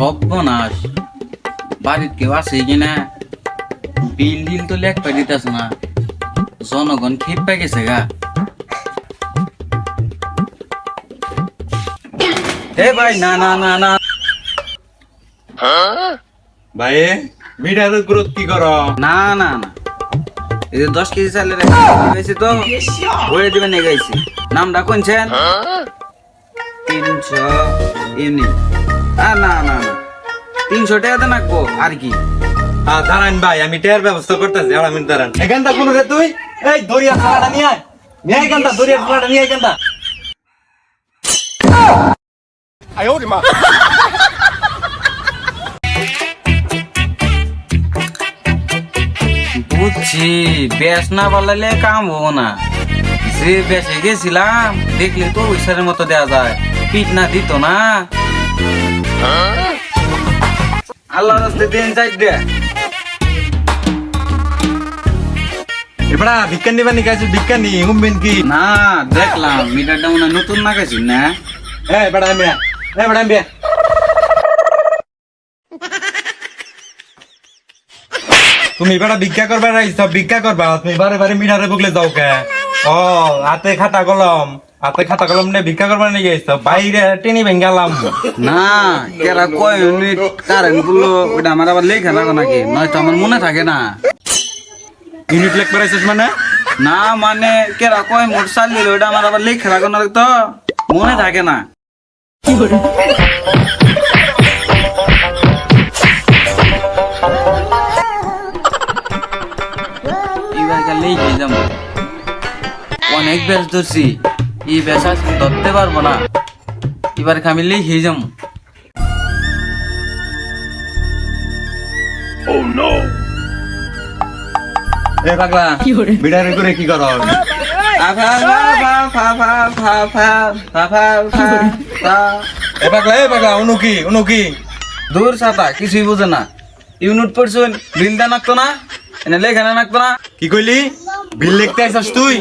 সর্বনাশ। বাড়ির কেউ আছে কিনা? বিল ডিল তো লেখ পাই দিতেছ না। জনগণ খেপ পাই গেছে গা। এ ভাই না না না না। ভাই মিটার গ্রোথ কি কর? না না না। এই যে দশ কেজি চালের গেছি তো ভরে দিবেন গাইছি। নামটা কোনছেন? তিনশো। এমনি আর না না না। তিনশো টাকাতে নাকবো আর কি? হ্যাঁ দাঁড়ান ভাই আমি টেয়ার ব্যবস্থা করতেছি আর আমি দাঁড়ান। এখানটা কোন রে তুই? এই দরিয়া খালাটা নিয়ে আয়। নিয়ে এখানটা দরিয়া খালাটা নিয়ে আয় বুঝছি বেশ না পারলে কাম হব না। যে বেশে গেছিলাম দেখলে তো ওইসারের মতো দেয়া যায়। পিট না দিত না। আল্লাহ রাস্তে দিন চাই দে। এবারে ভিক্ষা নিবা নি গাইছে ভিক্ষা নি হুমবেন কি? না দেখলাম মিটারটা মনে হয় নতুন না গেছি না? এই এবারে আমি এই এবারে আমি তুমি এবারে ভিক্ষা করবা রাইছ ভিক্ষা করবা তুমি বারে বারে মিটারে বগলে যাও কে? ও হাতে খাতা কলম। হাতে খাতা কলম নিয়ে ভিক্ষা করবা নিয়ে গেছ বাইরে টেনি ভেঙ্গালাম না কেরা কয় ইউনিট কারেন্টগুলো ওটা আমার আবার লেখা লাগো নাকি? নয়তো আমার মনে থাকে না। ইউনিট লেখ পেরাইছিস মানে? না মানে কেরা কয় মোট চাল দিল ওটা আমার আবার লেখা লাগো না তো। মনে থাকে না। এবার গেলে যাব। অনেক ব্যাস ধরছি এই ব্যাস আজকে ধরতে পারব না এবার আমি লিখে যাব এ পাগলা মিটারে করে কি করো এ পাগলা এ পাগলা উনু কি উনু কি দূর ছাতা কিছুই বুঝে না ইউনিট পড়ছুন বিলটা নাকতো না এনে লেখানা নাকতো না কি কইলি বিল লিখতে আইছাস তুই